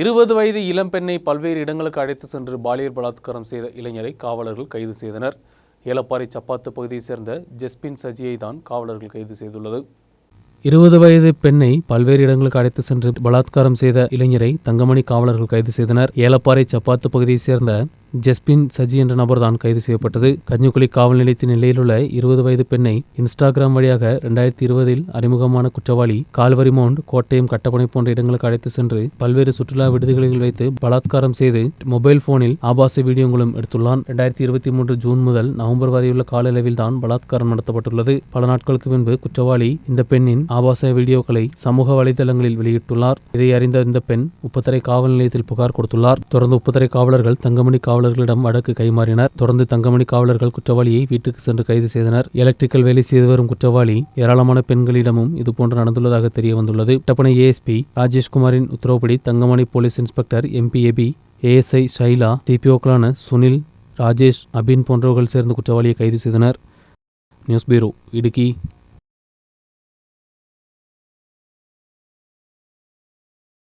இருபது வயது இளம்பெண்ணை பல்வேறு இடங்களுக்கு அழைத்து சென்று பாலியல் பலாத்காரம் செய்த இளைஞரை காவலர்கள் கைது செய்தனர். ஏலப்பாறை சப்பாத்து பகுதியைச் சேர்ந்த ஜெஸ்பின் சஜியை தான் காவலர்கள் கைது செய்துள்ளது. இருபது வயது பெண்ணை பல்வேறு இடங்களுக்கு அழைத்து சென்று பலாத்காரம் செய்த இளைஞரை தங்கமணி காவலர்கள் கைது செய்தனர். ஏலப்பாறை சப்பாத்து பகுதியைச் சேர்ந்த ஜெஸ்பின் சஜி என்ற நபர்தான் கைது செய்யப்பட்டது. கன்னிக்குழி காவல் நிலையத்தின் நிலையில் உள்ள இருபது வயது பெண்ணை இன்ஸ்டாகிராம் வழியாக இரண்டாயிரத்தி இருபதில் அறிமுகமான குற்றவாளி கால்வரி மவுண்ட் கோட்டயம் கட்டப்பனை போன்ற இடங்களுக்கு அழைத்து சென்று பல்வேறு சுற்றுலா விடுதிகளில் வைத்து பலாத்காரம் செய்து மொபைல் போனில் ஆபாச வீடியோங்களும் எடுத்துள்ளான். இரண்டாயிரத்தி இருபத்தி மூன்று ஜூன் முதல் நவம்பர் வரையுள்ள கால அளவில் தான் பலாத்காரம் நடத்தப்பட்டுள்ளது. பல நாட்களுக்கு முன்பு குற்றவாளி இந்த பெண்ணின் ஆபாச வீடியோக்களை சமூக வலைதளங்களில் வெளியிட்டுள்ளார். இதை அறிந்த இந்த பெண் உப்பத்தரை காவல் நிலையத்தில் புகார் கொடுத்துள்ளார். தொடர்ந்து உப்பத்தரை காவலர்கள் தங்கமணி காவலர்களிடம் வழக்கு கைமாறினார். தொடர்ந்து தங்கமணி காவலர்கள் குற்றவாளியை வீட்டுக்கு சென்று கைது செய்தனர். எலக்ட்ரிக்கல் வேலை செய்து வரும் குற்றவாளி ஏராளமான பெண்களிடமும் இதுபோன்று நடந்துள்ளதாக தெரிய வந்துள்ளது டப்பனை ஏஎஸ்பி ராஜேஷ்குமாரின் உத்தரவுப்படி தங்கமணி போலீஸ் இன்ஸ்பெக்டர் எம்பிஏபி ஏஎஸ்ஐ ஷைலா டிபிஓக்களான சுனில் ராஜேஷ் அபின் போன்றவர்கள் சேர்ந்து குற்றவாளியை கைது செய்தனர். News bureau Idukki.